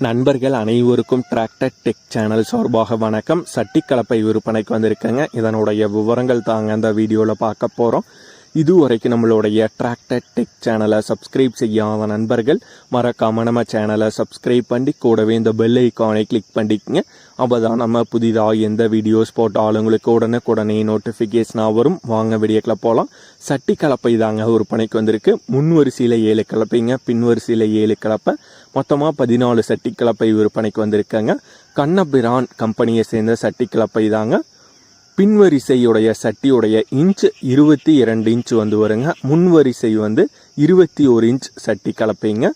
நண்பர்கள் அனைவருக்கும் tractor tech channel சார்பாக வணக்கம். சட்டிக்கலப்பை விற்பனைக்கு வந்திருக்கேங்க. இதனுடைய விவரங்கள் தாங்க அந்த வீடியோவில் பார்க்க போகிறோம் இதுவரைக்கும் நம்மளுடைய டிராக்டர் டெக் சேனலை சப்ஸ்கிரைப் செய்யாத நண்பர்கள் மறக்காம நம்ம சேனலை சப்ஸ்கிரைப் பண்ணி கூடவே இந்த பெல் ஐக்கானை கிளிக் பண்ணிக்கங்க. அப்போ தான் நம்ம புதிதாக எந்த வீடியோஸ் போட்டாலும் உங்களுக்கு உடனே நோட்டிஃபிகேஷனாக வரும். வாங்க வீடியோக்கில் போகலாம் சட்டி கலப்பை தாங்க விற்பனைக்கு வந்திருக்கு. முன் வரிசையில் ஏழு கலப்பைங்க பின் வரிசையில் ஏழு கலப்பை. மொத்தமாக பதினாலு சட்டி கலப்பை விற்பனைக்கு வந்திருக்காங்க. கண்ணபிரான் கம்பெனியை சேர்ந்த சட்டி கலப்பை தாங்க. பின்வரிசையுடைய சட்டியுடைய இன்ச் இருபத்தி இரண்டு இன்ச் வந்து வருங்க முன்வரிசை வந்து இருபத்தி ஒரு இன்ச் சட்டி கலப்பீங்க.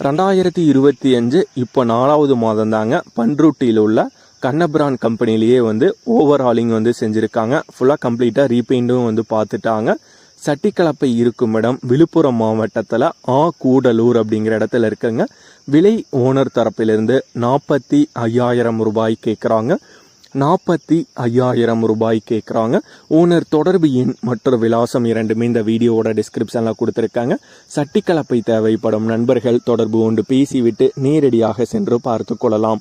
ரெண்டாயிரத்தி இருபத்தி அஞ்சு இப்போ நாலாவது மாதம் தாங்க பன்ருட்டியில் உள்ள கண்ணபிரான் கம்பெனிலேயே வந்து ஓவர்ஹாலிங் வந்து செஞ்சுருக்காங்க. ஃபுல்லாக கம்ப்ளீட்டாக ரீபெயிண்டும் வந்து பார்த்துட்டாங்க. சட்டிக்கலப்பை இருக்கும் இடம் விழுப்புரம் மாவட்டத்தில் ஆ கூடலூர் அப்படிங்கிற இடத்துல இருக்குங்க. விலை ஓனர் தரப்பிலிருந்து நாற்பத்தி ஐயாயிரம் ரூபாய் கேட்குறாங்க நாற்பத்தி ஐயாயிரம் ரூபாய் கேட்குறாங்க ஓனர் தொடர்பு எண் மற்றும் விலாசம் இரண்டுமே இந்த வீடியோவோட டிஸ்கிரிப்ஷனில் கொடுத்துருக்காங்க. சட்டிக்கலப்பை தேவைப்படும் நண்பர்கள் தொடர்பு கொண்டு பேசிவிட்டு நேரடியாக சென்று பார்த்து கொள்ளலாம்.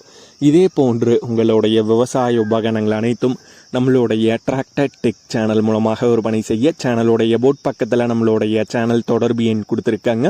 இதே போன்று உங்களுடைய விவசாய உபகரணங்கள் அனைத்தும் நம்மளுடைய டிராக்டர் டெக் சேனல் மூலமாக விற்பனை செய்ய சேனலுடைய போட் பக்கத்தில் நம்மளுடைய சேனல் தொடர்பு எண் கொடுத்துருக்காங்க.